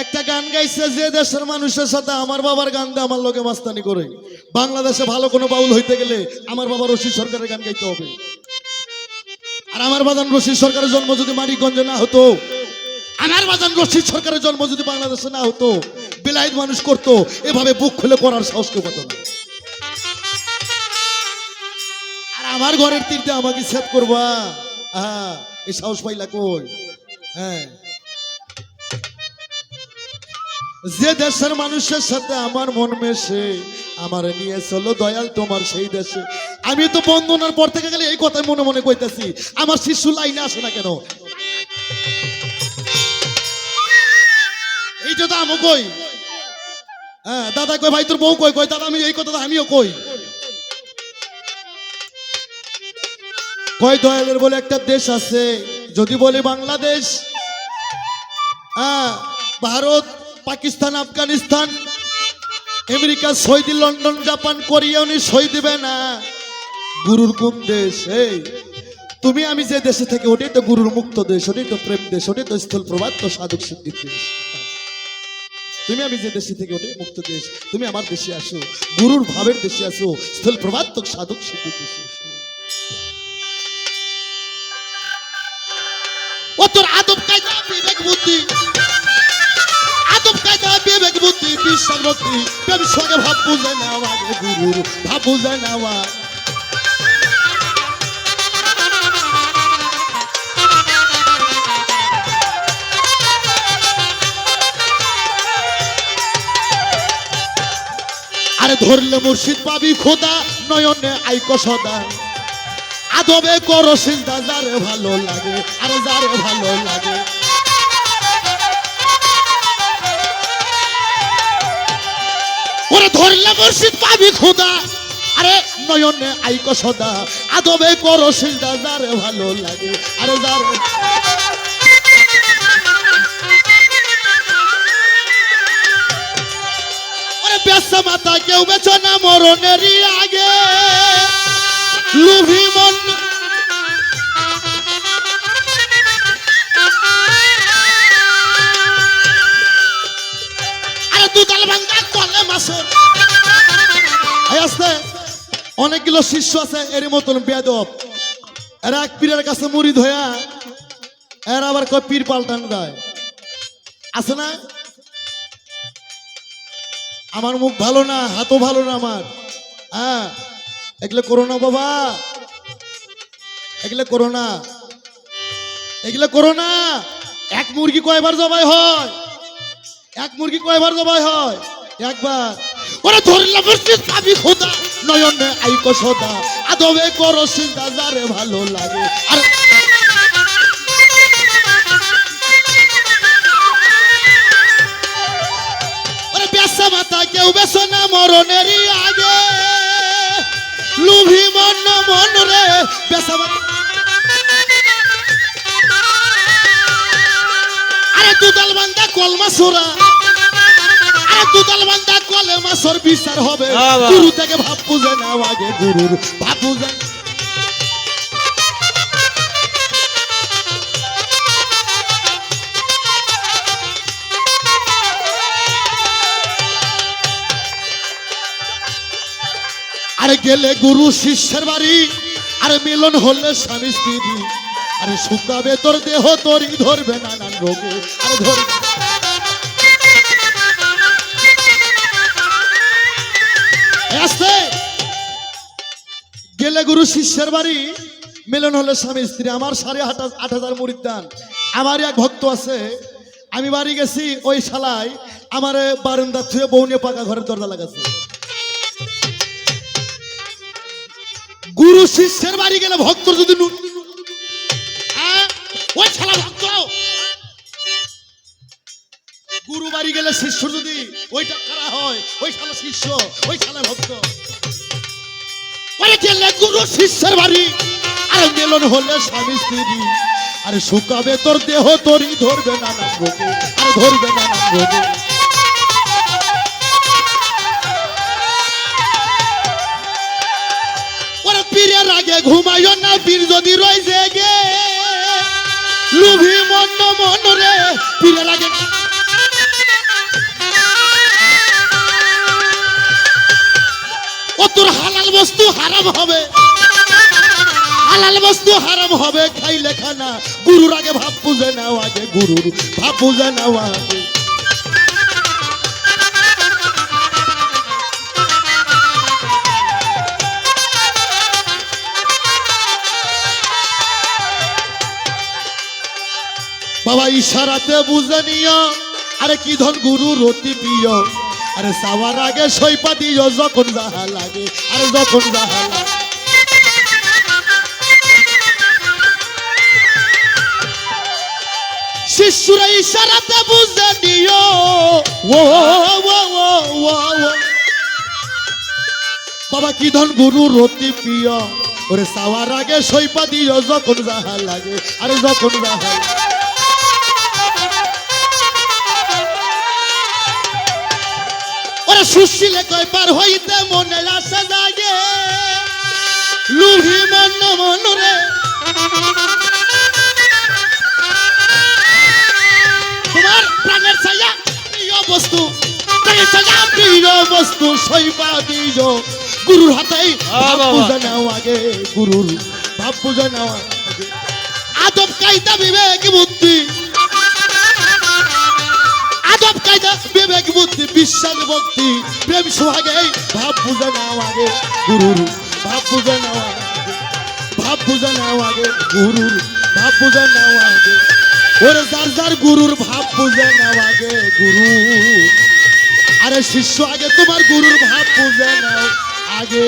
একটা গান গাইছে যে দেশের মানুষের সাথে আমার বাবার গান দিয়ে আমার লোকে মাস্তানি করে। বাংলাদেশে ভালো কোনো বাউল হইতে গেলে আমার বাবা রশিদ সরকারের গান গাইতে হবে। আর আমার বাজান রশিদ সরকারের জন্ম যদি মানিকগঞ্জে না হতো রশিদ সরকারের জন্ম যদি বাংলাদেশে না হতো বিলাইত মানুষ করতো, এভাবে বুক খুলে করার সাহস কেউ না। আর আমার ঘরের তীরতে আমাকে করবা। হ্যাঁ এই সাহস পাইলা কই? হ্যাঁ। যে দেশের মানুষের সাথে আমার মন মেশে, আমার নিয়ে চলো দয়াল তোমার সেই দেশে। আমি তো বন্ধনার পর থেকে গেলে এই কথাই মনে মনে কইতাছি, আমার শিশু লাইনে আসে না কেন? তো আমও কই? হ্যাঁ দাদা কই, ভাই, তোর বউ কই? কই, দাদা, আমি এই কথা আমিও কই? কয় দয়ালের বলে একটা দেশ আছে, যদি বলি বাংলাদেশ হ্যাঁ Bharat, Pakistan, Afghanistan, America, Saudi, London, Japan, Korea, উনি সই দিবে না। গুরুর কোন দেশ? এই, তুমি, আমি যে দেশে থেকে, ওটাই তো গুরুর মুক্ত দেশ, ওটাই তো প্রেম দেশ, ওটাই তো স্থল প্রভাত তো সাধক সিদ্ধির দেশ। তুমি আমি যে দেশে থেকে ওটাই মুক্ত দেশ, তুমি আমার দেশে আসো। গুরুর ভাবের দেশে আসো। স্থল প্রভাত তো সাধক সিদ্ধির দেশে আসো। ও তোর আদব কায়দা বিবেক বুদ্ধি। আদব কায়দা বিবেক বুদ্ধি বিশ্বাস সঙ্গে ভাব বুঝে নেওয়া গুরুর, ভাব বুঝে নেওয়া আরে ধরলে মুর্শিদ পাবি খোদা, নয়নে আইক সদা। আদবে করো সিজদা যারে ভালো লাগে, আরে যারে ভালো লাগে। ওরে ধরলে মুর্শিদ পাবি খোদা, আরে নয়নে আইক সদা। আদবে করো সিজদা যারে ভালো লাগে, আরে যারে ওরে বেসা মাথা কেউ বেছো না, মরণেরই আগে। লুভি মন। আরে দুধাল ভাঙ্গা অনেকগুলো শিষ্য আছে এর মতন বেদব। এরা এক পীরের কাছে মুড়িদ হইয়া এরা আবার কয় পীর পাল্টান দেয়। আছে না? আমার মুখ ভালো না, হাতও ভালো না আমার। হ্যাঁ এগুলো করো না বাবা। এগুলো করো না। এগুলো করো না। এক মুরগি কয়বার জবাই হয়? এক মুরগি কয়বার জবাই হয়? একবার। ওরা ধরলে মুর্শিদ পাবি খোদা, নয়নে আইকো সদা। আদবে করো সিজদা যারে ভালো লাগে। আর কেউ বেসো না মরণেরই আগে। লুভি মন মন রে বেসা মাথা আরে দুদাল বান্দা কলমা সোরা আরে দুদাল বান্দা কলমা সোর বিচার হবে। গুরু থেকে ভাব বুঝে না আগে গুরুর ভাব বুঝে আরে গেলে গুরু শিষ্যের বাড়ি, আরে মিলন হলে স্বামী স্ত্রী। আরে শুকাবে তোর দেহ, তোরই ধরবে নানান রোগে। আরে ধরবে গেলে গুরু শিষ্যের বাড়ি, মিলন হলে স্বামী স্ত্রী। আমার সাড়ে আট আট হাজার মুড়ির দান। আমার এক ভক্ত আছে, আমি বাড়ি গেছি ওই শালায়, আমার বারান্দা থুয়ে বউ নিয়ে পাকা ঘরের দরজা লাগাচ্ছে। গুরু শিষ্যের বাড়ি গেলে ভক্তর যদি হ্যাঁ? ভক্ত। গুরু বাড়ি গেলে শিষ্য যদি ওইটা খারাপ হয়, ওই শালা শিষ্য, ওই শালা ভক্ত। গুরু শিষ্যের বাড়ি, আর মেলন হলে স্বামী স্ত্রী। আরে শুকাবে তোর দেহ, তোরই ধরবে রোগে আরে ধরবে নানান রোগে আগে ঘুমাইও না, পীর যদি রই জেগে লুভি মন মন রে পীরের আগে ও তোর হালাল বস্তু হারাম হবে। হালাল বস্তু হারাম হবে, খাইলে খানা। গুরুর আগে ভাব বুঝে নাও আগে, গুরুর ভাব বুঝে নাও আগে। ইশারাতে বুঝে নিও। আরে কি ধন গুরু রতি প্রিয়। আরে সাওয়ার আগে সইপা দিও যখন যাহা লাগে। আরে যখন যাহা লাগে। শিশুরা ইশারাতে বুঝে নিও। ও। বাবা, কি ধন গুরু রতি প্রিয়। ওরে সাওয়ার আগে সইপা দিও যখন যাহা লাগে। আরে যখন যাহা লাগে। সুশীলে কয় পার হইতে মনে আশা জাগে। লুহি মন মন রে। তোমার প্রাণের ছায়া প্রিয় বস্তু প্রাণের ছায়া প্রিয় বস্তু সইবা দিজ গুরুর হাতেই ভাব বাবা। বুঝে নাও আগে গুরুর ভাব বুঝে নাও আগে। আদব কায়দা বিবেক বুদ্ধি। আদব কায়দা বিবেক বুদ্ধি, বিশ্বাস ভক্তি, প্রেম সোহাগে ভাব বুঝে নাও আগে, গুরুর ভাব বুঝে নাও ভাব বুঝে নাও আগে, গুরুর ভাব বুঝে নাও আগে। ওরে যার যার গুরুর ভাব বুঝে নাও আগে, গুরু। আরে শিষ্য, আগে তোমার গুরুর ভাব বুঝে নাও আগে।